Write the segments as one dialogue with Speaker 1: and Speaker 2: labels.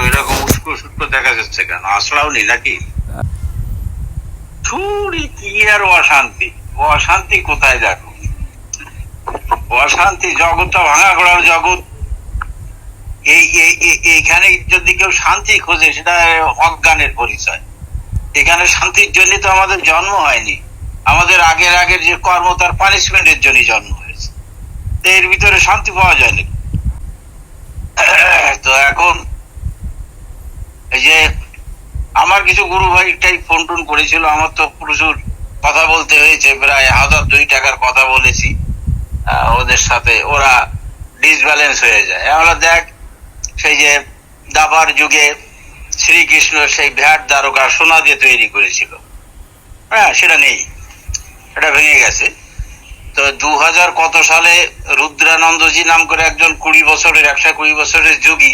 Speaker 1: উস্কো সুস্কো দেখা যাচ্ছে কেন? নাকি? ছুরি কি আর অশান্তি? অশান্তি কোথায় দেখো অশান্তি জগৎটা ভাঙা করার জগৎ। এই- এইখানে যদি কেউ শান্তি খোঁজে, সেটা অজ্ঞানের পরিচয়। এখানে শান্তির জন্য তো আমাদের জন্ম হয়নি। আমাদের আগের আগের যে কর্ম, তার পানিশমেন্টের জন্য জন্ম হয়েছে। এর ভিতরে শান্তি পাওয়া যায়নি। তো এখন এই যে আমার কিছু গুরু ভাইটাই ফোন টোন করেছিল, আমার তো প্রচুর কথা বলতে হয়েছে, প্রায় হাজার দুই টাকার কথা বলেছি ওদের সাথে, ওরা ডিসব্যালেন্স হয়ে যায়। আমরা দেখ, সেই যে দাবার যুগে শ্রীকৃষ্ণ সেই ভ্যাট দ্বারকা সোনা দিয়ে তৈরি করেছিল। হ্যাঁ সেটা নেই এটা ভেঙে গেছে। তো দু হাজার কত সালে রুদ্রানন্দজি নাম করে একজন কুড়ি বছরের, একশো কুড়ি বছরের যোগী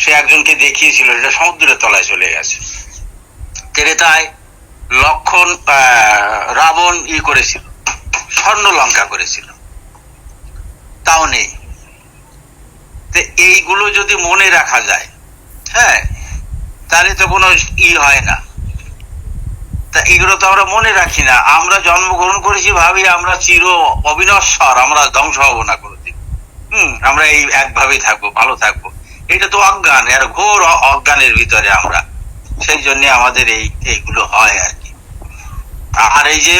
Speaker 1: সে একজনকে দেখিয়েছিল এটা সমুদ্রের তলায় চলে গেছে। তেরেতায় লক্ষণ রাবণ ই করেছিল, স্বর্ণ লঙ্কা করেছিল। তাও নেই। এইগুলো যদি মনে রাখা যায় হ্যাঁ তাহলে তো কোনো ই হয় না। তা এগুলো তো আমরা মনে রাখি না। আমরা জন্মগ্রহণ করেছি ভাবি আমরা চির অবিনশ্বর, আমরা ধ্বংস হব না কোনোদিন। হম, আমরা এই একভাবেই থাকব, ভালো থাকব। এটা তো অজ্ঞান আর ঘোর অজ্ঞানের ভিতরে আমরা। সেই জন্য আমাদের এই এইগুলো হয় আর কি। আর এই যে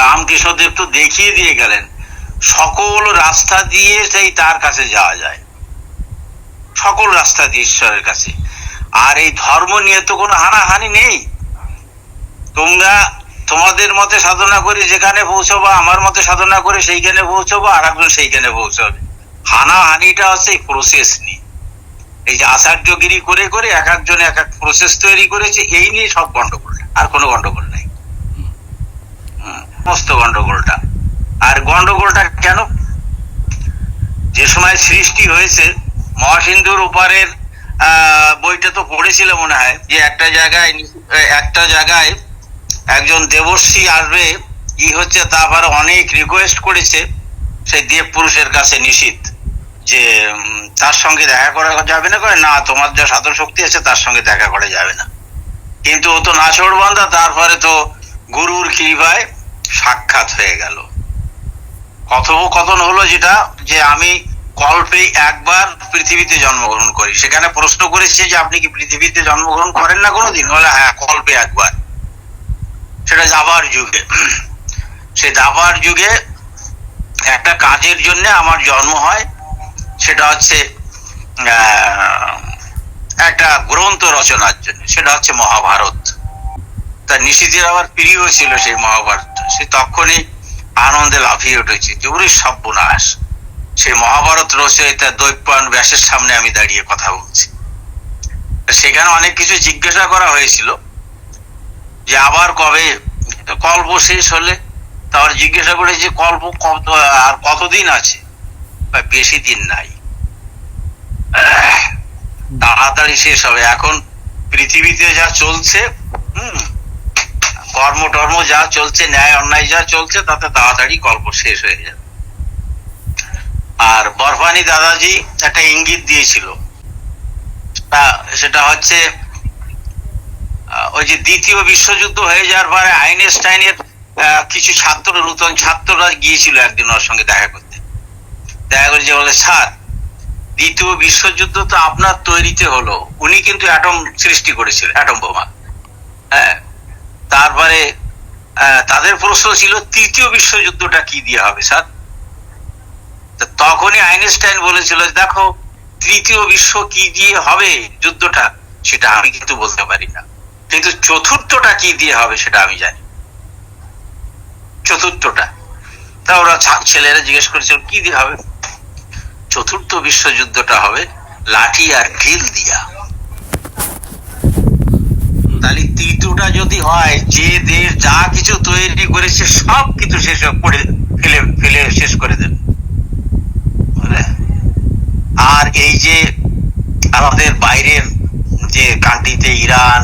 Speaker 1: রামকৃষ্ণদেব তো দেখিয়ে দিয়ে গেলেন, সকল রাস্তা দিয়ে সেই তার কাছে যাওয়া যায়। সকল রাস্তা দিয়ে ঈশ্বরের কাছে। আর এই ধর্ম নিয়ে তো কোনো হানাহানি নেই। তোমরা তোমাদের মতে সাধনা করে যেখানে পৌঁছবো, আমার মতে সাধনা করে সেইখানে পৌঁছবো, আর একজন সেইখানে পৌঁছবে। হানাহানিটা হচ্ছে এই প্রসেস নিয়ে। এই যে আচার্যগিরি করে করে এক একজন এক এক প্রসেস তৈরি করেছে এই নিয়ে সব গন্ডগোল। আর কোনো গন্ডগোল নাই। হুম, মস্ত গন্ডগোলটা। আর গন্ডগোলটা কেন? যে সময় সৃষ্টি হয়েছে মহাসিন্ধুর ওপারের বইটা তো পড়েছিল মনে হয় যে একটা জায়গায় একটা জায়গায় একজন দেবর্ষী আসবে ই হচ্ছে তারপর অনেক রিকোয়েস্ট করেছে সেই দেব পুরুষের কাছে নিষিদ্ধ যে তার সঙ্গে দেখা করা যাবে না করে না, তোমার যা সাধন শক্তি আছে তার সঙ্গে দেখা করা যাবে না। কিন্তু ও তো নাচড় বান্ধা তারপরে তো গুরুর কৃপায় সাক্ষাৎ হয়ে গেল। কথোপকথন হলো যেটা, যে আমি কল্পে একবার পৃথিবীতে জন্মগ্রহণ করি। সেখানে প্রশ্ন করেছে যে আপনি কি পৃথিবীতে জন্মগ্রহণ করেন না কোনোদিন? বলে হ্যাঁ কল্পে একবার। সেটা যাবার যুগে। সেই দাবার যুগে একটা কাজের জন্য আমার জন্ম হয়। সেটা হচ্ছে একটা গ্রন্থ রচনার জন্য, সেটা হচ্ছে মহাভারত। তা নিশিতের আবার প্রিয় ছিল সেই মহাভারত। সে তখনই আনন্দে লাফিয়ে উঠেছে জরুরি সর্বনাশ। সেই মহাভারত রচয়িতা দৈপায়ন ব্যাসের সামনে আমি দাঁড়িয়ে কথা বলছি। সেখানে অনেক কিছু জিজ্ঞাসা করা হয়েছিল, যে আবার কবে? কল্প শেষ হলে তার জিজ্ঞাসা করে যে কল্প কত, আর কতদিন আছে? বেশি দিন নাই। তাড়াতাড়ি শেষ হবে। এখন পৃথিবীতে যা চলছে, হুম কর্ম টর্ম যা চলছে, ন্যায় অন্যায় যা চলছে, তাতে তাড়াতাড়ি গল্প শেষ হয়ে যাবে। আর বরফানি দাদাজি একটা ইঙ্গিত দিয়েছিল। সেটা হচ্ছে ওই যে দ্বিতীয় বিশ্বযুদ্ধ হয়ে যাওয়ার পরে আইনস্টাইনের কিছু ছাত্র, নূতন ছাত্ররা গিয়েছিল একদিন ওর সঙ্গে দেখা করতে। দেখা করে যে বলে স্যার, দ্বিতীয় বিশ্বযুদ্ধ তো আপনার তৈরিতে হলো। উনি কিন্তু অ্যাটম সৃষ্টি করেছিলেন, অ্যাটম বোমা। হ্যাঁ তারপরে তাদের প্রশ্ন ছিল, তৃতীয় বিশ্বযুদ্ধটা কি দিয়ে হবে, স্যার? তখনই আইনস্টাইন বলেছিল, দেখো, তৃতীয় বিশ্ব কি দিয়ে হবে যুদ্ধটা, সেটা আমি কিন্তু বলতে পারি না। কিন্তু চতুর্থটা কি দিয়ে হবে, সেটা আমি জানি। চতুর্থটা। তা ওরা ছেলেরা জিজ্ঞেস করেছিল, কি দিয়ে হবে? চতুর্থ বিশ্বযুদ্ধটা হবে লাঠি আর ঢিল দিয়া। তাহলে তৃতীয়টা যদি হয়, যে দেশ যা কিছু তৈরি করেছে, সব কিছু শেষ করে ফেলে ফেলে শেষ করে দেবে। আর এই যে আমাদের বাইরের যে কান্ট্রিতে ইরান,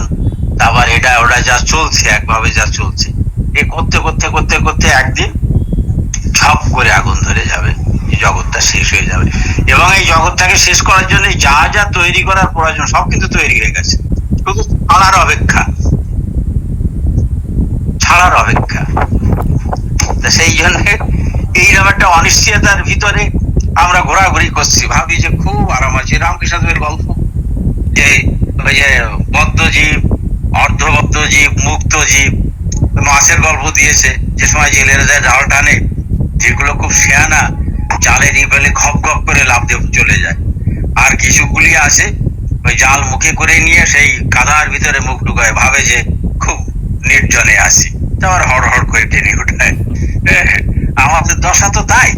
Speaker 1: তারপর এটা, ওটা যা চলছে, একভাবে যা চলছে, এ করতে করতে করতে করতে একদিন ঝপ করে আগুন ধরে যাবে। এই জগৎটাকে শেষ করার জন্য যা যা তৈরি করার প্রয়োজন, সব কিন্তু তৈরি হয়ে গেছে। শুধু ছাড়ার অপেক্ষা। ছাড়ার অপেক্ষা। সেই জন্য এইরকম একটা অনিশ্চয়তার ভিতরে আমরা ঘোরাঘুরি করছি। ভাবি যে খুব আরাম আছে। রামকৃষ্ণ দেবের গল্প। যে ওই যে বদ্ধজীব, অর্ধবদ্ধজীব মুক্ত জীব মাছের গল্প দিয়েছে। যে সময় জেলেরা যায় জাল টানে যেগুলো খুব শেয়ানা জালে নিয়ে ফেলে খপ খপ করে লাভ দিয়ে চলে যায়। আর কিছুগুলি আছে ওই জাল মুখে করে নিয়ে সেই কাদার ভিতরে মুখ ঢুকায়, ভাবে যে খুব নির্জনে আসি তারপর হড় হড় করে টেনে উঠায়। আমাদের দশা তো তাই।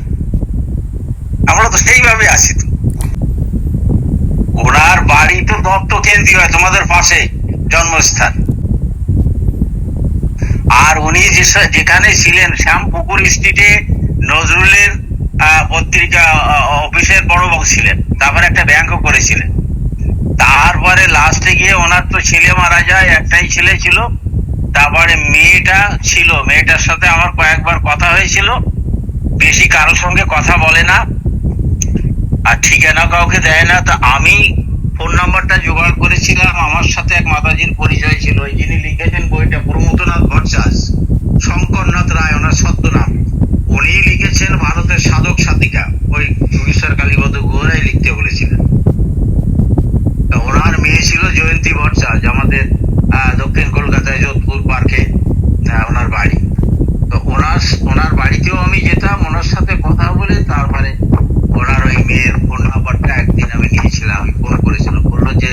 Speaker 1: আমরা তো সেইভাবে আছি তো। ওনার বাড়ি তো দত্ত কেন্দ্রীয়, তোমাদের পাশে জন্মস্থান। আর উনি যেখানে ছিলেন, শ্যামপুকুর স্ট্রিটে নজরুলের পত্রিকা অফিসের বড় বক ছিলেন। তারপরে একটা ব্যাংকও করেছিলেন। তারপরে লাস্টে গিয়ে ওনার তো ছেলে মারা যায়, একটাই ছেলে ছিল। তারপরে মেয়েটা ছিল। মেয়েটার সাথে আমার কয়েকবার কথা হয়েছিল। বেশি কারোর সঙ্গে কথা বলে না। আর ঠিকানা কাউকে দেয় না। তা আমি ফোন নাম্বারটা জোগাড় করেছিলাম। আমার সাথে এক মাতাজির পরিচয় ছিল। যিনি লিখেছেন বইটা প্রমোদনাথ ভট্টাচার্য, শঙ্করনাথ রায়, ওনার ছদ্মনাম। উনি লিখেছেন ভারতের সাধক সাধিকা। ওই যোগেশ্বর কালীপদ গুহরাই লিখতে বলেছিলেন। ওনার মেয়ে ছিল জয়ন্তী ভট্টাচার্য, আমাদের দক্ষিণ কলকাতায় যোধপুর পার্কে ওনার বাড়ি। তো ওনার ওনার বাড়িতেও আমি যেতাম, ওনার সাথে কথা বলে তারপরে ওনার ওই মেয়ের ফোন একদিন আমি নিয়েছিলাম, আমি ফোন করেছিলাম। বলল যে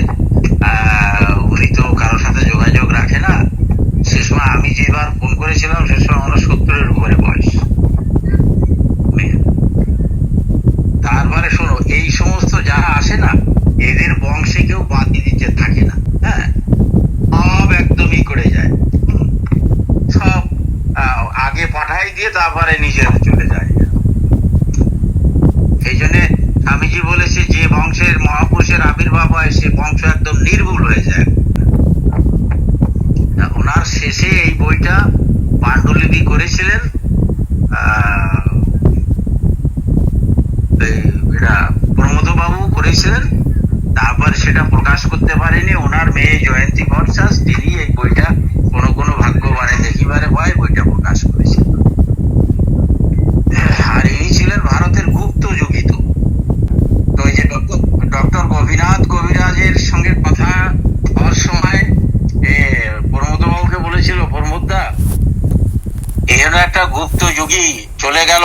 Speaker 1: উনি তো কারোর সাথে যোগাযোগ রাখে না। সে সময় আমি যেবার ফোন করেছিলাম, সে সময় ওনার সত্তরের উপরে বয়স মেয়ের। তারপরে শোনো এই সমস্ত যারা আসে না এদের বংশে কেউ বাতি দিতে থাকে না হ্যাঁ সব একদমই করে যায় হুম। সব আহ, আগে পাঠাই দিয়ে তারপরে নিজের চলে যায় সেই জন্য স্বামীজি বলেছে যে বংশের মহাপুরুষের আবির্ভাব হয় সে বংশ একদম নির্ভুল হয়ে যায় তা ওনার শেষে এই বইটা পাণ্ডুলিপি করেছিলেন আহ, এই এরা প্রমোদ বাবু করেছিলেন তারপরে সেটা প্রকাশ করতে পারেনি ওনার মেয়ে জয়ন্তী ভট্টাচার্য তিনি এই বইটা কোনো কোনো ভাগ্যবানে দেখিবারে ভয় বইটা প্রকাশ করেছিলেন আর ইনি ছিলেন ভারতের গুপ্ত যুগিত তো ওই যে ডক্টর ডক্টর গোপীনাথ কবিরাজের সঙ্গে কথা হওয়ার সময় এ প্রমোদ বাবুকে বলেছিল প্রমোদদা এখানে একটা গুপ্ত যুগী চলে গেল।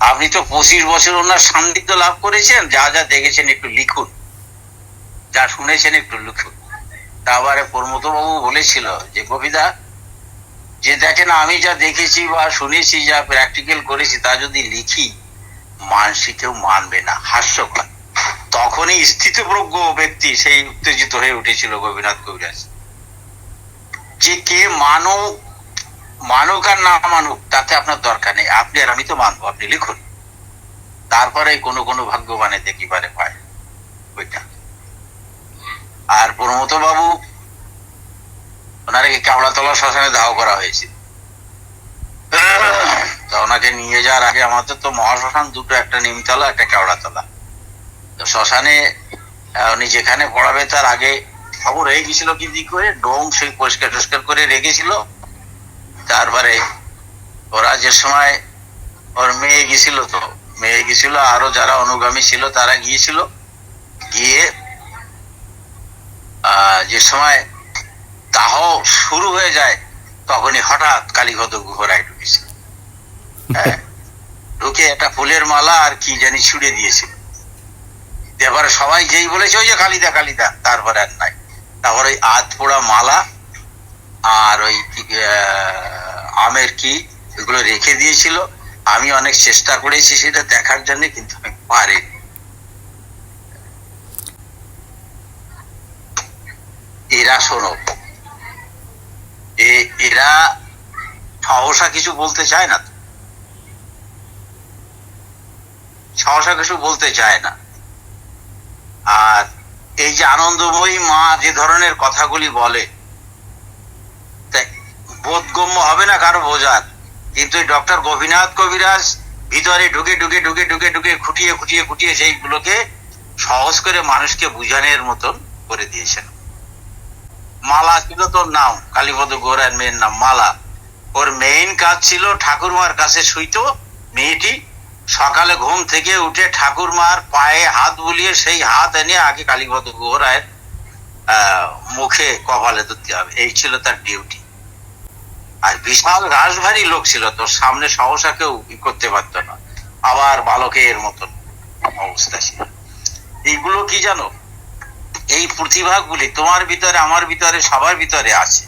Speaker 1: আপনি তো পঁচিশ বছর ওনার সান্নিধ্য লাভ করেছেন। যা যা দেখেছেন একটু লিখুন। যা শুনেছেন একটু লিখুন। তারপরে প্রমোদ বাবু বলেছিল যে কবিতা যে দেখেন আমি যা দেখেছি বা শুনেছি, যা প্র্যাকটিক্যাল করেছি, তা যদি লিখি, মানসি কেউ মানবে না। হাস্যকর। তখনই স্থিতপ্রজ্ঞ ব্যক্তি সেই উত্তেজিত হয়ে উঠেছিল গোপীনাথ কবিরাজ। যে কে মানুক মানুক আর না মানুক, তাতে আপনার দরকার নেই। আপনি আর আমি তো মানবো, আপনি লিখুন। তারপরে কোনো কোনো ভাগ্যবানে দেখিবারে পায় ওইটা আর প্রমোদ বাবু ওনাকে কেওড়াতলা শ্মশানে দাহ করা হয়েছে। ওনাকে নিয়ে যাওয়ার আগে আমাদের তো মহাশ্মশান দুটো, একটা নিমতলা, একটা কেওড়াতলা তো শ্মশানে উনি যেখানে পড়াবে তার আগে খবর হয়ে গেছিল কি দিক করে ডোম সেই পরিষ্কার টরিষ্কার করে রেখেছিল। তারপরে ওরা যে সময় ওর মেয়ে গেছিল তো, মেয়ে গেছিল, আরও যারা অনুগামী ছিল তারা গিয়েছিল। গিয়ে যে সময় দাহ শুরু হয়ে যায়, তখনই হঠাৎ কালীঘত গুহরায় ঢুকেছে। হ্যাঁ ঢুকে একটা ফুলের মালা আর কি জানি ছুড়ে দিয়েছিল এবারে সবাই যেই বলেছে, ওই যে কালিদা কালিদা। তারপরে আর নাই। তারপরে ওই আধ পোড়া মালা আর ওই আমের কি, এগুলো রেখে দিয়েছিল। আমি অনেক চেষ্টা করেছি সেটা দেখার জন্য, কিন্তু আমি পারিনি। এরা শোনো এরা সহসা কিছু বলতে চায় না। সহসা কিছু বলতে চায় না। আর এই যে আনন্দময়ী মা যে ধরনের কথাগুলি বলে বোধগম্য হবে না কারও বোঝার। কিন্তু ডক্টর গোপীনাথ কবিরাজ ভিতরে ঢুকে ঢুকে ঢুকে ঢুকে ঢুকে খুঁটিয়ে খুঁটিয়ে খুঁটিয়ে সেইগুলোকে সহজ করে মানুষকে বুঝানোর মতন করে দিয়েছেন। মালা ছিল তোর নাম কালীপদ গোরার মেয়ের নাম মালা। ওর মেইন কাজ ছিল ঠাকুরমার কাছে শুইতো মেয়েটি। সকালে ঘুম থেকে উঠে ঠাকুরমার পায়ে হাত বুলিয়ে সেই হাত এনে আগে কালীপদ গোরায়ের আহ, মুখে কপালে ধরতে হবে। এই ছিল তার ডিউটি আর বিশাল রাজভারী লোক ছিল, তোর সামনে সহসা কেউ করতে পারতো না। আবার বালকের মতন অবস্থা ছিল। এইগুলো কি জানো? এই প্রতিভাগুলি তোমার ভিতরে, আমার ভিতরে, সবার ভিতরে আছে।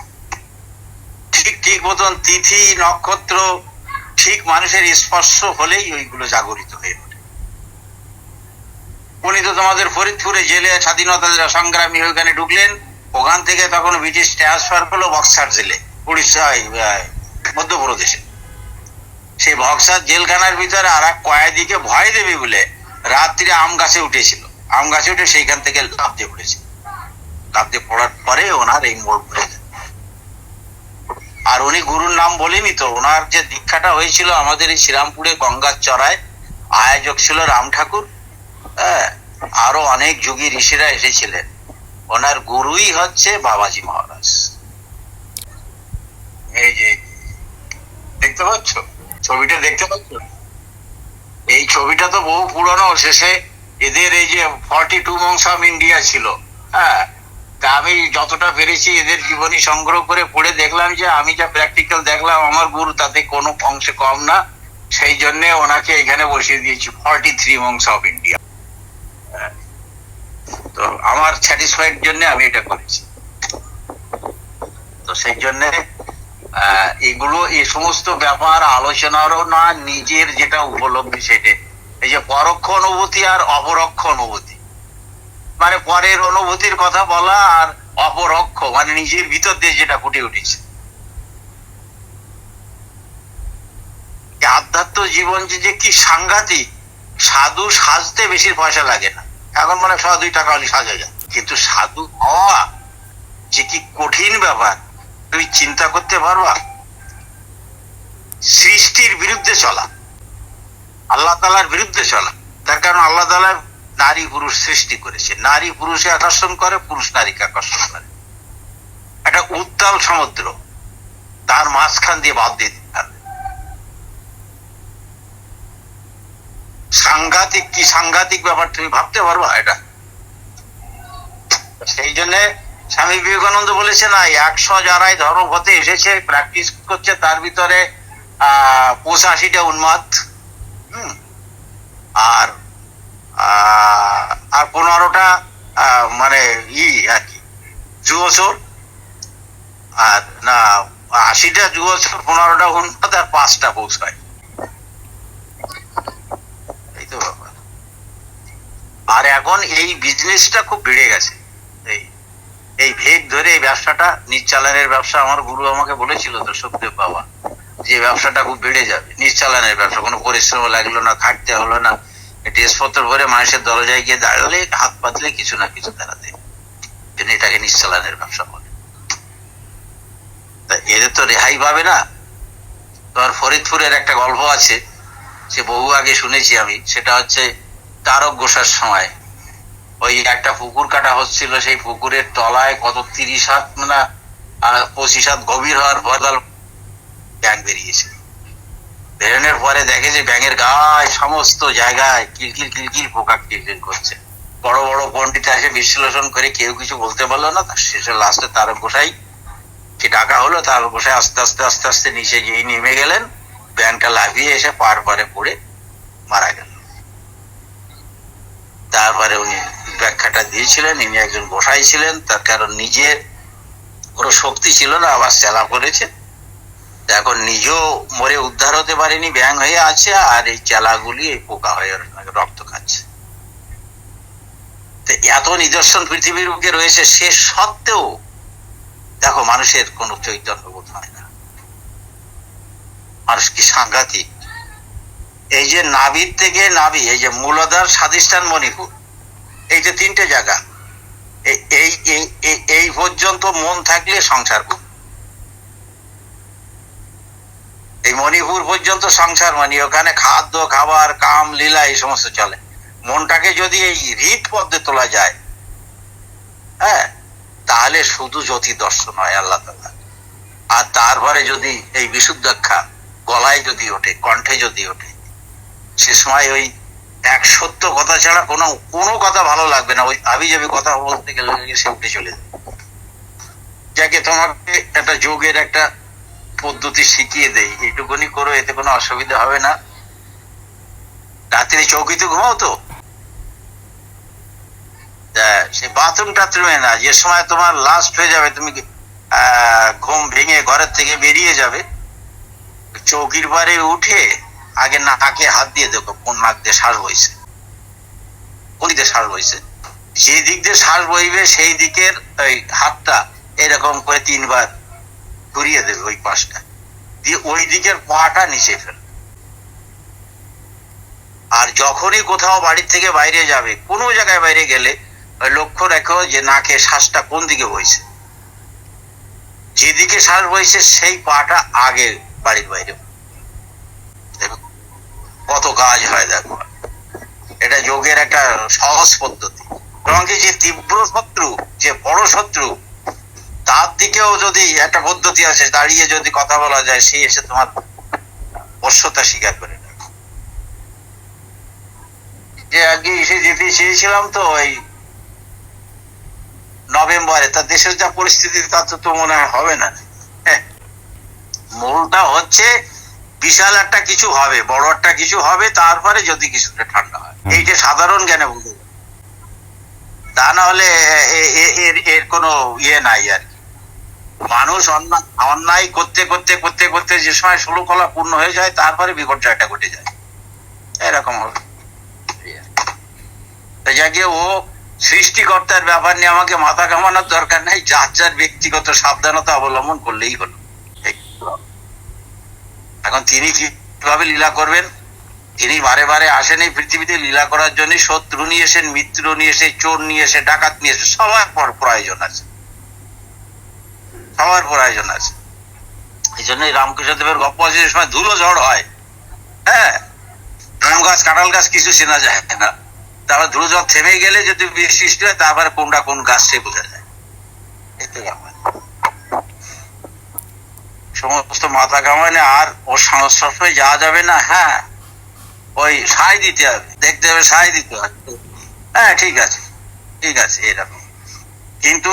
Speaker 1: ঠিক ঠিক মতন তিথি, নক্ষত্র, ঠিক মানুষের স্পর্শ হলেই ওইগুলো জাগরিত হয়ে ওঠে। উনি তো তোমাদের ফরিদপুরে জেলে স্বাধীনতা সংগ্রামী ওখানে ঢুকলেন। ওখান থেকে তখন ব্রিটিশ ট্রান্সফার করল বক্সার জেলে। উড়িষ্যায় মধ্যপ্রদেশে। সেই বক্সার জেলখানার ভিতরে আর এক কয়েদিকে ভয় দেবে বলে রাত্রিরে আম গাছে উঠেছিল। আম গাছে উঠে সেইখান থেকে লাভ দিয়ে লাভ দিয়ে পড়ার পরে ওনার এই মোড় পড়ে আর উনি গুরুর নাম বলেনি তো, ওনার যে দীক্ষাটা হয়েছিল আমাদের এই শ্রীরামপুরে গঙ্গার চড়ায়, আয়োজক ছিল রাম ঠাকুর হ্যাঁ আরও অনেক যোগী ঋষিরা এসেছিলেন। ওনার গুরুই হচ্ছে বাবাজি মহারাজ। এই যে, দেখতে পাচ্ছ? ছবিটা দেখতে পাচ্ছ? এই ছবিটা তো বহু শেষে এদের এই যে ফর্টি টু অফ ইন্ডিয়া ছিল হ্যাঁ? তা আমি যতটা পেরেছি এদের জীবনী সংগ্রহ করে পড়ে দেখলাম যে, আমি যা প্র্যাকটিক্যাল দেখলাম, আমার গুরু তাতে কোনো অংশে কম না। সেই জন্য ওনাকে এখানে বসিয়ে দিয়েছি forty three months of India তো আমার স্যাটিসফাইড জন্য আমি এটা করেছি। তো সেই জন্য এগুলো এই সমস্ত ব্যাপার আলোচনারও না, নিজের যেটা উপলব্ধি সেটা এই যে পরোক্ষ অনুভূতি আর অপরোক্ষ অনুভূতি। মানে পরের অনুভূতির কথা বলা আর অপরোক্ষ মানে নিজের ভিতর দিয়ে যেটা ফুটে উঠেছে। আধ্যাত্ম জীবন যে কি সাংঘাতিক, সাধু সাজতে বেশি পয়সা লাগে না। এখন মানে দুই টাকা হলে সাজা যায়। কিন্তু সাধু হওয়া যে কি কঠিন ব্যাপার তুমি চিন্তা করতে পারবা? সৃষ্টির বিরুদ্ধে চলা। আল্লাহ তালার বিরুদ্ধে চলা। তার কারণ আল্লাহ তালা নারী পুরুষ সৃষ্টি করেছে। নারী পুরুষে আকর্ষণ করে, পুরুষ নারীকে আকর্ষণ করে। একটা উত্তাল সমুদ্র, তার মাঝখান দিয়ে বাদ দিয়ে দিতে সাংঘাতিক কি সাংঘাতিক ব্যাপার তুমি ভাবতে পারবা এটা? সেই জন্য স্বামী বিবেকানন্দ বলেছে, না, একশো যারাই ধর্মপথে এসেছে প্র্যাকটিস করছে, তার ভিতরে পঁচাশিটা উন্মাদ আর আর পনেরোটা মানে ই আর কি যুবচোর আর, না, আশিটা যুবচোর পনেরোটা উন্মাদ, আর পাঁচটা পৌঁছায়। এই তো ব্যাপার। আর এখন এই বিজনেসটা খুব বেড়ে গেছে। এই ভেগ ধরে এই ব্যবসাটা নিজ চালানের ব্যবসা আমার গুরু আমাকে বলেছিল তো সুখদেব বাবা, যে ব্যবসাটা খুব বেড়ে যাবে নিজ চালানের ব্যবসা, কোনো পরিশ্রম লাগল না, খাটতে হলো না ড্রেসপত্র ভরে মানুষের দরজায় গিয়ে দাঁড়ালে, হাত পাতলে কিছু না কিছু দাঁড়াতে। এটাকে নিজ চালানের ব্যবসা বলে। তা এদের তো রেহাই পাবে না। তোমার ফরিদপুরের একটা গল্প আছে, সে বহু আগে শুনেছি আমি, সেটা হচ্ছে তারক গোসার সময়। ওই একটা পুকুর কাটা হচ্ছিল সেই পুকুরের তলায় কত তিরিশ হাত আহ, পঁচিশ হাত গভীর হওয়ার পর তার ব্যাং বেরিয়েছে। বেরোনোর পরে দেখে যে ব্যাঙের গায়ে সমস্ত জায়গায় কিলকিল কিলকিল পোকা কিলকিল করছে। বড় বড় পণ্ডিত এসে বিশ্লেষণ করে কেউ কিছু বলতে পারল না। তার শেষে লাস্টে তারক গোসাই কি ডাকা হলো তারক গোসাই আস্তে আস্তে আস্তে আস্তে নিচে গিয়ে নেমে গেলেন। ব্যাংকটা লাভিয়ে এসে পার পারে পড়ে মারা গেল। তারপরে উনি ব্যাখ্যাটা দিয়েছিলেন, ইনি একজন গোসাই ছিলেন, তার কারণ নিজের কোনো শক্তি ছিল না, আবার চেলা করেছে। এখন নিজেও মরে উদ্ধার হতে পারেনি ব্যাং হয়ে আছে, আর এই চেলাগুলি এই পোকা হয়ে রক্ত খাচ্ছে। এত নিদর্শন পৃথিবীর বুকে রয়েছে, সে সত্ত্বেও দেখো, মানুষের কোনো চৈতন্য বোধ হয় না। মানুষ কি সাংঘাতিক? এই যে নাভির থেকে নাভি এই যে মূলধার স্বাধিষ্ঠান মণিপুর এই যে তিনটে জায়গা এই- এই পর্যন্ত মন থাকলে সংসার এই মণিপুর পর্যন্ত সংসার মানে ওখানে খাদ্য, খাবার, কাম, লীলা, এই সমস্ত চলে। মনটাকে যদি এই হৃদ পদ্মে তোলা যায় হ্যাঁ তাহলে শুধু জ্যোতি দর্শন হয় আল্লাহ আর তারপরে যদি এই বিশুদ্ধাক্ষা গলায় যদি ওঠে, কণ্ঠে যদি ওঠে, সে সময় ওই এক সত্য কথা ছাড়া কোনো কোনো কথা ভালো লাগবে না। ওই আবি যাবি কথা বলতে গেলে সে উঠে চলে যাকে তোমাকে একটা যোগের একটা পদ্ধতি শিখিয়ে দেয়, এইটুকুনি করো, এতে কোনো অসুবিধা হবে না। রাত্রে চৌকিতে ঘুমাও তো। সে বাথরুম টাথরুমে না, যে সময় তোমার লাস্ট হয়ে যাবে, তুমি ঘুম ভেঙে ঘরের থেকে বেরিয়ে যাবে, চৌকির পারে উঠে আগে নাকে হাত দিয়ে দেখো কোন নাক দিয়ে শ্বাস বইছে। কোন দিক শ্বাস বইছে। যে দিক দিয়ে শ্বাস বইবে, সেই দিকের ওই হাতটা এরকম করে তিনবার ঘুরিয়ে দেবে ওই পাশটা। দিয়ে ওই দিকের পাটা নিচে ফেল। আর যখনই কোথাও বাড়ির থেকে বাইরে যাবে, কোনো জায়গায় বাইরে গেলে লক্ষ্য রেখো যে নাকে শ্বাসটা কোন দিকে বইছে। যেদিকে শ্বাস বইছে, সেই পাটা আগে বাড়ির বাইরে। কত কাজ হয় দেখো। এটা যোগের একটা সহজ পদ্ধতি। এবং কি যে তীব্র শত্রু, যে বড় শত্রু, তার দিকেও যদি একটা পদ্ধতি আছে, দাঁড়িয়ে যদি কথা বলা যায় সেই এসে তোমার বর্ষতা স্বীকার করে যে আগে এসে যেতে চেয়েছিলাম তো ওই নভেম্বরে, তা দেশের যা পরিস্থিতি, তা তো তো মনে হয় হবে না। হ্যাঁ। মূলটা হচ্ছে বিশাল একটা কিছু হবে বড় একটা কিছু হবে তারপরে যদি কিছুটা ঠান্ডা হয়। এইটা সাধারণ জ্ঞানে হবে। তা না হলে এর এর কোনো ইয়ে নাই আর কি মানুষ অন্যায় অন্যায় করতে করতে করতে করতে যে সময় ষোলো কলা পূর্ণ হয়ে যায় তারপরে বিপর্যয়টা ঘটে যায় এরকম হবে যাকে ও সৃষ্টিকর্তার ব্যাপার নিয়ে আমাকে মাথা ঘামানোর দরকার নেই যার যার ব্যক্তিগত সাবধানতা অবলম্বন করলেই হলো। এখন তিনি কীভাবে লীলা করবেন? তিনি বারে বারে আসেন এই পৃথিবীতে লীলা করার জন্য, শত্রু নিয়ে এসেন, মিত্র নিয়ে এসে, চোর নিয়ে এসে, ডাকাত নিয়ে এসে, সবার পর প্রয়োজন আছে। সবার প্রয়োজন আছে। এই জন্যই রামকৃষ্ণ দেবের গপ্প আছে সময় ধুলো ঝড় হয়। হ্যাঁ গাছ, কাঁঠাল গাছ কিছু চেনা যায় না। তারপর ধুলো ঝড় থেমে গেলে যদি বৃষ্টি হয়, তারপরে কোনটা কোন গাছ সে বোঝা যায়। এতে সমস্ত মাথা কামানে আর ওর সংস্পর্শে যাওয়া যাবে না হ্যাঁ। ওই সাই দিতে হবে দেখতে হবে সাই দিতে হবে। হ্যাঁ ঠিক আছে ঠিক আছে এরকম। কিন্তু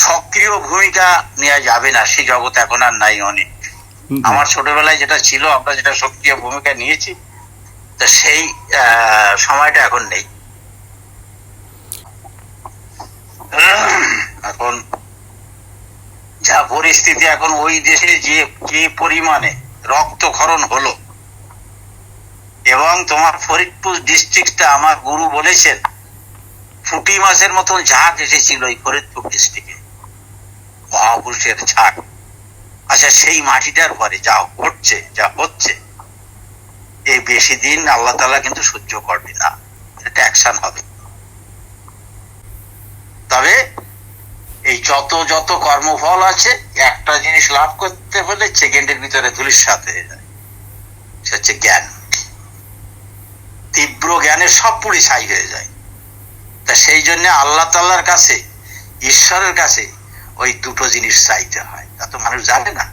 Speaker 1: সক্রিয় ভূমিকা নেওয়া যাবে না সেই জগৎ এখন আর নাই অনেক। আমার ছোটবেলায় যেটা ছিল আমরা যেটা সক্রিয় ভূমিকা নিয়েছি তা সেই আহ, সময়টা এখন নেই। এখন যা পরিস্থিতি এখন ওই দেশে যে যে পরিমাণে রক্তক্ষরণ হলো। এবং তোমার ফরিদপুর ডিস্ট্রিক্টটা আমার গুরু বলেছেন, ফুটি মাছের মতন ঝাঁক এসেছিল এই ফরিদপুর ডিস্ট্রিক্টে মহাপুরুষের ঝাঁক। আচ্ছা সেই মাটিটার পরে যা ঘটছে, যা হচ্ছে এই বেশি দিন আল্লাহ তালা কিন্তু সহ্য করবে না। এটা অ্যাকশন হবে। তবে এই যত যত কর্মফল আছে, একটা জিনিস লাভ করতে হলে সেকেন্ডের ভিতরে ধুলির সাথে যায়। সে হচ্ছে জ্ঞান। তীব্র জ্ঞানের সব পুরি ছাই হয়ে যায়। তা সেই জন্য আল্লাহ তাল্লার কাছে, ঈশ্বরের কাছে ওই দুটো জিনিস চাইতে হয়। তা তো মানুষ জানে না।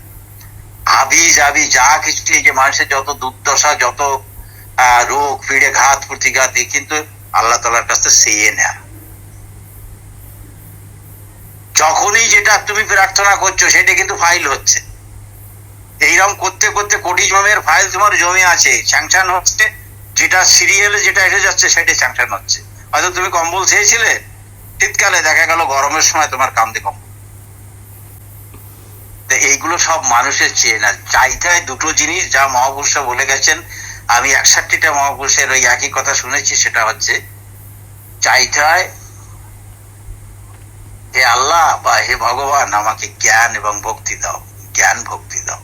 Speaker 1: আবি যাবি যা কিছু এই যে মানুষের যত দুর্দশা, যত রোগ, পিড়ে, ঘাত, প্রতিঘাত কিন্তু আল্লাহ তালার কাছে চেয়ে নেয়। যখনই যেটা তুমি প্রার্থনা করছ, সেটা কিন্তু ফাইল হচ্ছে। এইরকম করতে করতে কোটি জমের ফাইল তোমার জমে আছে। স্যাংশন হচ্ছে, যেটা সিরিয়ালে যেটা এসে যাচ্ছে সেটা স্যাংশন হচ্ছে। হয়তো তুমি কম্বল চেয়েছিলে শীতকালে দেখা গেল গরমের সময় তোমার কান্দে কম্বল। তো এইগুলো সব মানুষের চেয়ে না। চাইতে দুটো জিনিস, যা মহাপুরুষ বলে গেছেন, আমি একষট্টিটা মহাপুরুষের ওই একই কথা শুনেছি, সেটা হচ্ছে, চাইতে হয় বা হে ভগবান, আমাকে জ্ঞান এবং ভক্তি দাও, জ্ঞান ভক্তি দাও।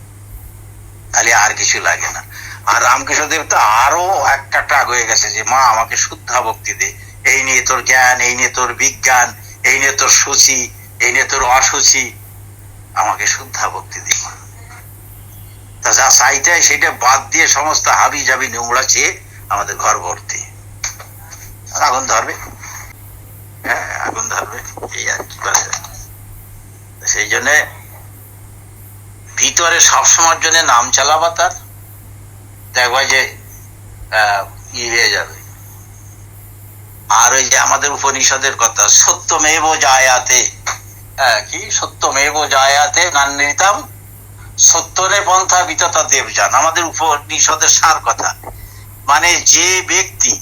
Speaker 1: তাহলে আর কিছু লাগে না। আর রামকৃষ্ণদেব তো আরও একটা টাগ হয়ে গেছে যে, মা, আমাকে শুদ্ধা ভক্তি দে। এই নিয়ে তোর জ্ঞান, এই নিয়ে তোর বিজ্ঞান, এই নিয়ে তোর সূচি, এই নিয়ে তোর অসুচি। আমাকে শুদ্ধা ভক্তি দে তা যা হয় সেটা বাদ দিয়ে সমস্ত হাবি জাবি নোংরা চেয়ে আমাদের ঘর ভর্তি। আগুন ধরবে? হ্যাঁ আগুন ধরবে। এই আর কি করা যায়। সেই জন্যে ভিতরে সবসময়ের জন্য নাম চালাবা তার। দেখবা যে ই হয়ে যাবে। আর ওই যে আমাদের উপনিষদের কথা সত্যমেব জায়াতে। হ্যাঁ, কি? সত্যমেব জায়াতে নান্বিতাম সত্যরে পন্থা বিততা দেবযান। আমাদের উপনিষদের সার কথা। মানে যে ব্যক্তি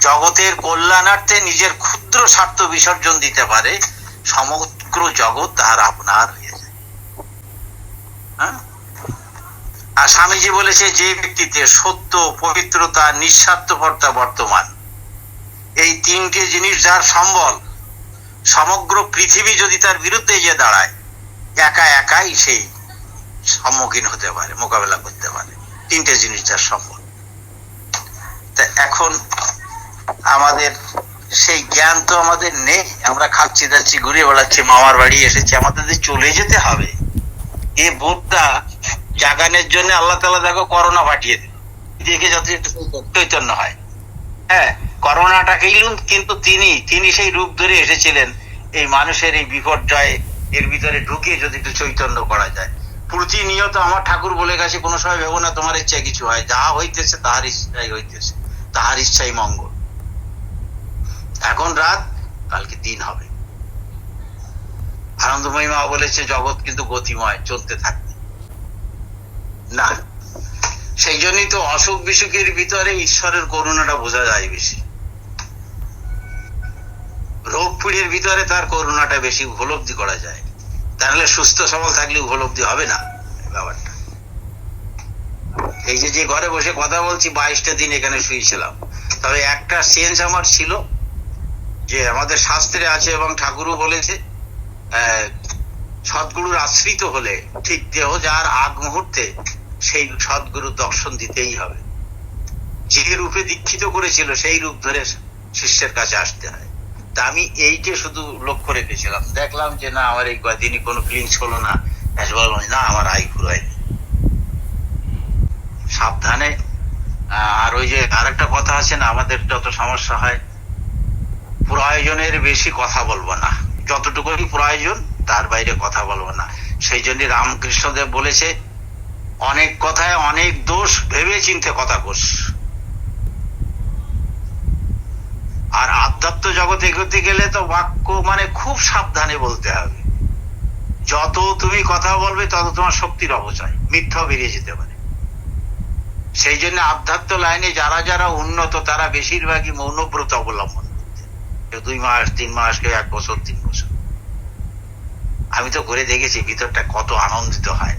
Speaker 1: জগতের কল্যাণার্থে নিজের ক্ষুদ্র স্বার্থ বিসর্জন দিতে পারে সমগ্র জগৎ তাহার আপনার হয়ে যায় হ্যাঁ? আর স্বামীজি বলেছে, যে ব্যক্তিতে সত্য, পবিত্রতা নিঃস্বার্থপরতা বর্তমান, এই তিনটে জিনিস যার সম্বল, সমগ্র পৃথিবী যদি তার বিরুদ্ধে যে দাঁড়ায়, একা একাই সেই সম্মুখীন হতে পারে, মোকাবেলা করতে পারে। তিনটে জিনিস যার সম্বল। তা এখন আমাদের সেই জ্ঞান তো আমাদের নেই। আমরা খাচ্ছি, দাচ্ছি, ঘুরে বেড়াচ্ছি, মামার বাড়ি এসেছি আমাদের চলে যেতে হবে। এ বোধটা জাগানোর জন্য আল্লাহ তালা দেখো করোনা পাঠিয়ে দিল। দেখে যাতে চৈতন্য হয়। হ্যাঁ করোনাটা করোনাটাকেই কিন্তু তিনি তিনি সেই রূপ ধরে এসেছিলেন। এই মানুষের এই বিপর্যয় এর ভিতরে ঢুকে যদি একটু চৈতন্য করা যায়। প্রতিনিয়ত আমার ঠাকুর বলে গেছে, কোনো সময় ভেবো না, তোমার ইচ্ছা কিছু হয়। যা হইতেছে, তাহার ইচ্ছাই হইতেছে, তাহার ইচ্ছাই মঙ্গল। এখন রাত, কালকে দিন হবে। আনন্দময়ী মা বলেছে, জগৎ কিন্তু গতিময়, চলতে থাকবে। না, সেই জন্যই তো অসুখ বিসুখের ভিতরে ঈশ্বরের করুণাটা বোঝা যায় বেশি। রোগ পীড়ের ভিতরে তার করুণাটা বেশি উপলব্ধি করা যায়। তাহলে সুস্থ সবল থাকলে উপলব্ধি হবে না ব্যাপারটা। এই যে যে ঘরে বসে কথা বলছি, বাইশটা দিন এখানে শুয়েছিলাম। তবে একটা সেন্স আমার ছিল যে আমাদের শাস্ত্রে আছে এবং ঠাকুরও বলেছে সদ্গুরুর আশ্রিত হলে ঠিক দেহ যার আগ মুহূর্তে সেই সদ্গুরুর দর্শন দিতেই হবে। যে রূপে দীক্ষিত করেছিল সেই রূপ ধরে শিষ্যের কাছে আসতে হয়। তা আমি এইকে শুধু লক্ষ্য রেখেছিলাম। দেখলাম যে না, আমার এই কদিনই কোনো ফিলিংস হলো না। না, আমার আই ফুরায়নি সাবধানে। আর ওই যে আরেকটা কথা আছে না, আমাদের যত সমস্যা হয় প্রয়োজনের বেশি কথা বলব না। যতটুকুই প্রয়োজন, তার বাইরে কথা বলব না। সেই জন্য রামকৃষ্ণদেব বলেছে, অনেক কথায় অনেক দোষ ভেবে চিনতে কথা কোষ। আর আধ্যাত্ম জগতে এগোতে গেলে তো বাক্য মানে খুব সাবধানে বলতে হবে। যত তুমি কথা বলবে, তত তোমার শক্তির অপচয় মিথ্যা বেরিয়ে যেতে পারে। সেই জন্য আধ্যাত্ম লাইনে যারা যারা উন্নত, তারা বেশিরভাগই মৌনব্রত অবলম্বন। কেউ দুই মাস, তিন মাস কেউ এক বছর, তিন বছর। আমি তো করে দেখেছি ভিতরটা কত আনন্দিত হয়।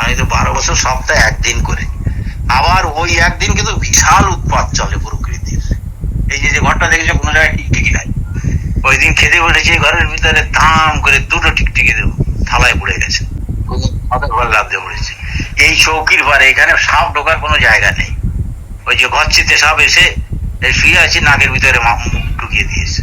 Speaker 1: আমি তো বারো বছর সপ্তাহে একদিন করে আবার ওই একদিন কিন্তু বিশাল উৎপাত চলে প্রকৃতির। এই যে ঘরটা দেখেছ, কোনো জায়গায় টিকটিকি নাই। ওই দিন খেতে বলেছি ঘরের ভিতরে দাম করে দুটো টিকটিকি দেবো, থালায় পড়ে গেছে। ঘর এই চৌকির পরে এখানে সাপ ঢোকার কোনো জায়গা নেই। ওই যে গচ্ছিতে সাপ এসে শুয়ে আছে নাকের ভিতরে ঢুকিয়ে দিয়েছে।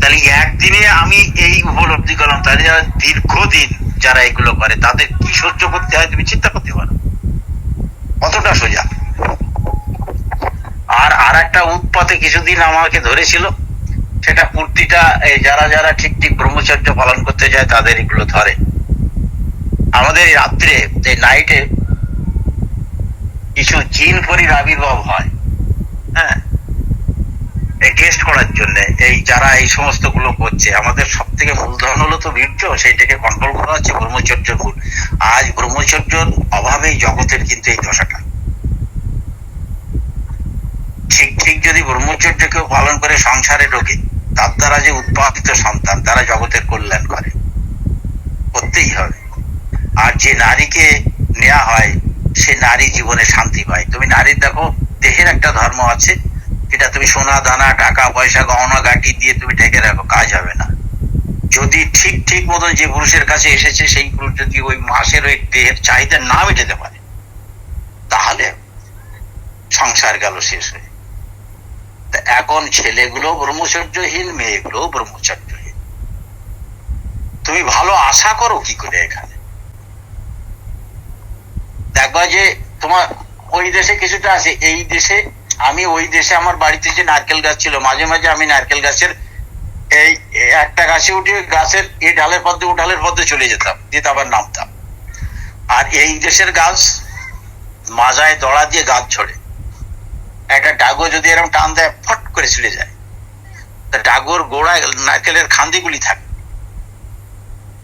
Speaker 1: তাহলে একদিনে আমি এই উপলব্ধি করলাম, তাহলে যারা দীর্ঘদিন যারা এগুলো করে, তাদের কি সহ্য করতে হয় তুমি চিন্তা করতে পারো? সোজা। আর আর একটা উৎপাতে কিছুদিন আমাকে ধরেছিল, সেটা পূর্তিটা এই যারা যারা ঠিক ঠিক ব্রহ্মচর্য পালন করতে যায়, তাদের এগুলো ধরে। আমাদের রাত্রে, এই নাইটে কিছু জিন পরির আবির্ভাব হয়। টেস্ট করার জন্য এই যারা এই সমস্তগুলো করছে, আমাদের সব থেকে মূলধন হলো তো বীর্য সেইটাকে কন্ট্রোল করা হচ্ছে ব্রহ্মচর্য গুণ আজ ব্রহ্মচর্যর অভাবেই জগতের কিন্তু এই দশাটা। ঠিক ঠিক যদি ব্রহ্মচর্য কেউ পালন করে সংসারে ঢোকে, তার দ্বারা যে উৎপাদিত সন্তান, তারা জগতের কল্যাণ করে। করতেই হবে। আর যে নারীকে নেওয়া হয়, সে নারী জীবনে শান্তি পায়। তুমি নারীর দেখো, দেহের একটা ধর্ম আছে এটা তুমি সোনা, দানা, টাকা, পয়সা, গহনা, গাটি দিয়ে তুমি ঢেকে রাখো, কাজ হবে না। যদি ঠিক ঠিক মতন যে পুরুষের কাছে এসেছে, সেই পুরুষ যদি ওই মাসের ওই দেহের চাহিদা না মেটাতে পারে, তাহলে সংসার গেল শেষ হয়ে। এখন ছেলেগুলো ব্রহ্মচর্যহীন, মেয়েগুলো ব্রহ্মচর্যহীন। তুমি ভালো আশা করো কি করে এখানে? দেখবা যে তোমার ওই দেশে কিছুটা আছে, এই দেশে আমি ওই দেশে আমার বাড়িতে যে নারকেল গাছ ছিল, মাঝে মাঝে আমি নারকেল গাছের এই একটা গাছে উঠে গাছের এই ডালের পদ্মে, ও পদ্মে চলে যেতাম দিয়ে আবার নামতাম। আর এই দেশের গাছ মাজায় দড়া দিয়ে গাছ ছড়ে একটা ডাগো যদি এরকম টান দেয়, ফট করে ছিঁড়ে যায়। তা ডাগোর গোড়ায় নারকেলের খান্দিগুলি থাকে।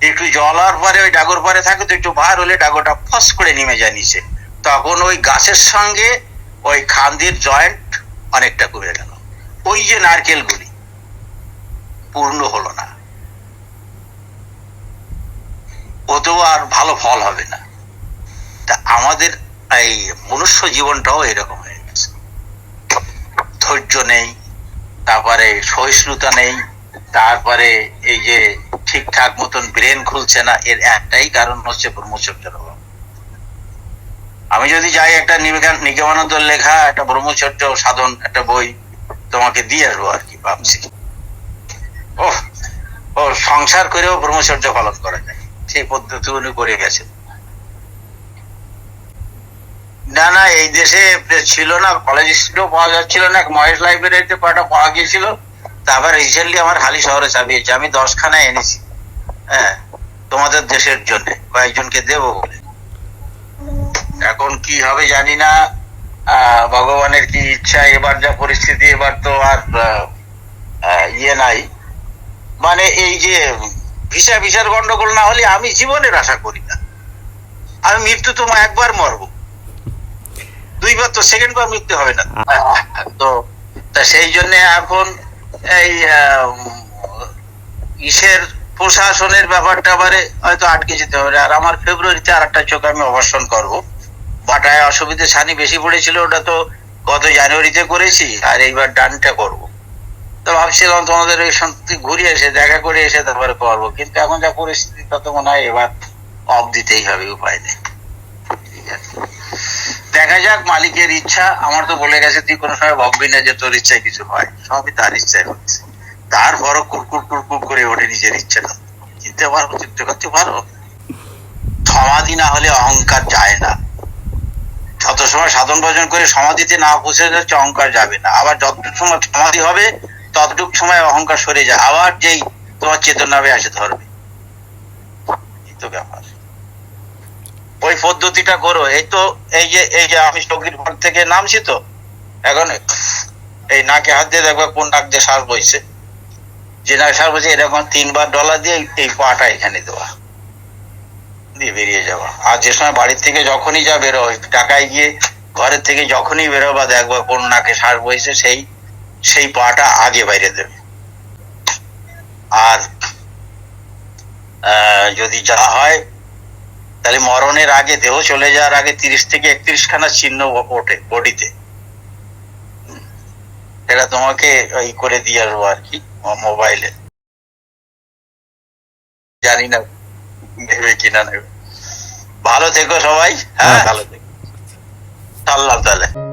Speaker 1: একটু জল হওয়ার পরে ওই ডাগর পরে থাকে, তো একটু বার হলে ডাগরটা ফস করে নেমে যায় নিচে। তখন ওই গাছের সঙ্গে ওই খান্দির জয়েন্ট অনেকটা কমে গেল। ওই যে নারকেলগুলি পূর্ণ হলো না। ওতেও আর ভালো ফল হবে না। তা আমাদের এই মনুষ্য জীবনটাও এরকম হয়ে গেছে। ধৈর্য নেই, তারপরে সহিষ্ণুতা নেই, তারপরে এই যে ঠিকঠাক মতন ব্রেন খুলছে না, এর একটাই কারণ হচ্ছে ব্রহ্মচর্যের অভাব। আমি যদি যাই একটা নিগমানন্দের লেখা, একটা ব্রহ্মচর্য সাধন, একটা বই, তোমাকে দিয়ে আসব আর কি, ভাবছি। ও ও, সংসার করেও ব্রহ্মচর্য পালন করা যায়। সেই পদ্ধতি উনি করে গেছেন। না না, এই দেশে ছিল না কলেজ স্ট্রিটও পাওয়া যাচ্ছিল না মহেশ লাইব্রেরিতে কয়টা পাওয়া গিয়েছিল। তারপর রিসেন্টলি আমার হালি শহরে চাপিয়েছে আমি দশখানা এনেছি। হ্যাঁ তোমাদের দেশের জন্য, কয়েকজনকে দেবো বলে। এখন কি হবে জানি না। ভগবানের কি ইচ্ছা, এবার যা পরিস্থিতি, এবার তো আর ইয়ে নাই। মানে এই যে ভিসা, ভিসার গন্ডগোল না হলে আমি জীবনের আশা করি না। আমি মৃত্যু তো একবার মরবো। দুইবার তো সেকেন্ড বার মৃত্যু হবে না। তো, তা সেই জন্য এখন এই ইসের প্রশাসনের ব্যাপারটা আবারে হয়তো আটকে যেতে হবে। আর আমার ফেব্রুয়ারিতে আর একটা চোখ আমি অবসান করব। বাটায় অসুবিধে সানি বেশি পড়েছিল, ওটা তো গত জানুয়ারিতে করেছি, আর এইবার ডানটা করব। তো ভাবছিলাম তোমাদের ওই সত্যি ঘুরে এসে, দেখা করে এসে তারপরে করব, কিন্তু এখন যা পরিস্থিতি তত মনে হয় এবার অফ দিতেই হবে, উপায় নেই। দেখা যাক, মালিকের ইচ্ছা, আমার তো বলে গেছে, তুই কোনো সময় ভাববি না যে তোর ইচ্ছায় কিছু হয়। সবই তার ইচ্ছায় হচ্ছে। তারপরও কুরকুর কুরকুর করে ওঠে নিজের ইচ্ছাটা। চিনতে পারো, চিন্তা করতে পারো। সমাধি না হলে অহংকার যায় না। যত সময় সাধন ভজন করে সমাধিতে না পৌঁছে যাচ্ছে অহংকার যাবে না। আবার যতটুকু সময় সমাধি হবে, ততটুকু সময় অহংকার সরে যায়। আবার যেই তোমার চেতনাবে এসে ধরবে। তো ব্যাপার। ওই পদ্ধতিটা করো। এই তো এই যে এই যে আমি সঙ্গীর ঘর থেকে নামছি তো, এখন এই নাকে হাত দিয়ে দেখবে কোন নাক দিয়ে শ্বাস বইছে। যে নাক শ্বাস বইছে, এরকম তিনবার ডলার দিয়ে এই পাটা এখানে দেওয়া। দিয়ে বেরিয়ে যাওয়া। আর যে সময় বাড়ির থেকে যখনই যা বেরো টাকায় গিয়ে ঘরের থেকে যখনই বেরোবা দেখবা কোন নাকে সার বইছে সেই সেই পাটা আগে বাইরে দেবে। আর যদি যা হয়, তাহলে মরণের আগে, দেহ চলে যাওয়ার আগে তিরিশ থেকে একত্রিশ খানা চিহ্ন ওঠে বডিতে। এটা তোমাকে এই করে দিয়ে আসব আর কি মোবাইলে। জানি না নেবে কিনা নেবে। ভালো থেকো সবাই হ্যাঁ?
Speaker 2: আচ্ছা।
Speaker 1: ভালো থেকো। আল্লাহ তাহলে।